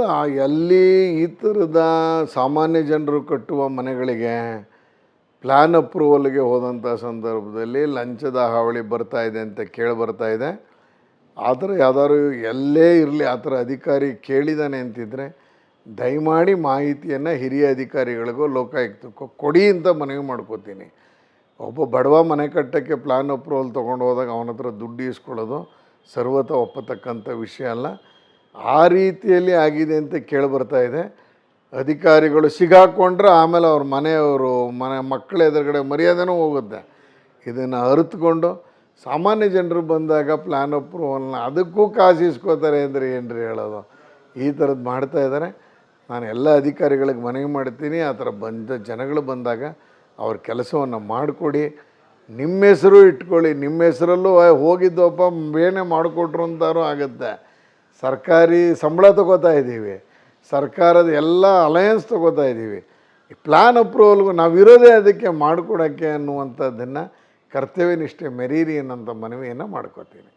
ಅಲ್ಲ ಎಲ್ಲಿ ಈ ಥರದ ಸಾಮಾನ್ಯ ಜನರು ಕಟ್ಟುವ ಮನೆಗಳಿಗೆ ಪ್ಲ್ಯಾನ್ ಅಪ್ರೂವಲ್ಗೆ ಹೋದಂಥ ಸಂದರ್ಭದಲ್ಲಿ ಲಂಚದ ಹಾವಳಿ ಬರ್ತಾ ಇದೆ ಅಂತ ಕೇಳಿ ಬರ್ತಾ ಇದೆ. ಆದರೆ ಯಾವ್ದಾದ್ರು ಎಲ್ಲೇ ಇರಲಿ ಆ ಥರ ಅಧಿಕಾರಿ ಕೇಳಿದಾನೆ ಅಂತಿದ್ರೆ ದಯಮಾಡಿ ಮಾಹಿತಿಯನ್ನು ಹಿರಿಯ ಅಧಿಕಾರಿಗಳಿಗೂ, ಲೋಕಾಯುಕ್ತಕ್ಕೂ ಕೊಡಿ ಅಂತ ಮನವಿ ಮಾಡ್ಕೋತೀನಿ. ಒಬ್ಬ ಬಡವ ಮನೆ ಕಟ್ಟೋಕ್ಕೆ ಪ್ಲ್ಯಾನ್ ಅಪ್ರೂವಲ್ ತೊಗೊಂಡು ಹೋದಾಗ ಅವನ ಹತ್ರ ದುಡ್ಡು ಇಸ್ಕೊಳ್ಳೋದು ಸರ್ವತ ಒಪ್ಪತಕ್ಕಂಥ ವಿಷಯ ಅಲ್ಲ. ಆ ರೀತಿಯಲ್ಲಿ ಆಗಿದೆ ಅಂತ ಕೇಳಿ ಬರ್ತಾ ಇದೆ. ಅಧಿಕಾರಿಗಳು ಸಿಗಾಕೊಂಡ್ರೆ ಆಮೇಲೆ ಅವ್ರ ಮನೆಯವರು, ಮನೆ ಮಕ್ಕಳ ಎದುರುಗಡೆ ಮರ್ಯಾದೆನೂ ಹೋಗುತ್ತೆ. ಇದನ್ನು ಅರಿತುಕೊಂಡು ಸಾಮಾನ್ಯ ಜನರು ಬಂದಾಗ ಪ್ಲ್ಯಾನ್ ಅಪ್ರೂವಲ್ನ ಅದಕ್ಕೂ ಕಾಸು ಇಸ್ಕೋತಾರೆ ಅಂದರೆ ಏನು ಹೇಳೋದು? ಈ ಥರದ್ದು ಮಾಡ್ತಾ ಇದ್ದಾರೆ. ನಾನು ಎಲ್ಲ ಅಧಿಕಾರಿಗಳಿಗೆ ಮನವಿ ಮಾಡ್ತೀನಿ. ಆ ಥರ ಬಂದ ಜನಗಳು ಬಂದಾಗ ಅವ್ರ ಕೆಲಸವನ್ನು ಮಾಡಿಕೊಡಿ. ನಿಮ್ಮ ಹೆಸರು ಇಟ್ಕೊಳ್ಳಿ. ನಿಮ್ಮ ಹೆಸರಲ್ಲೂ ಹೋಗಿದ್ದೋಪ್ಪ ಏನೇ ಮಾಡಿಕೊಟ್ರು ಅಂತಾರೂ ಆಗುತ್ತೆ. ಸರ್ಕಾರಿ ಸಂಬಳ ತಗೋತಾ ಇದ್ದೀವಿ. ಸರ್ಕಾರದ ಎಲ್ಲ ಅಲಯನ್ಸ್ ತಗೋತಾ ಇದ್ದೀವಿ. ಪ್ಲ್ಯಾನ್ ಅಪ್ರೂವಲ್ಗೂ ನಾವಿರೋದೇ ಅದಕ್ಕೆ ಮಾಡಿಕೊಡೋಕ್ಕೆ ಅನ್ನುವಂಥದ್ದನ್ನು ಕರ್ತವ್ಯ ನಿಷ್ಠೆ ಮೆರೀರಿ ಅನ್ನೋಂಥ ಮನವಿಯನ್ನು ಮಾಡ್ಕೋತೀನಿ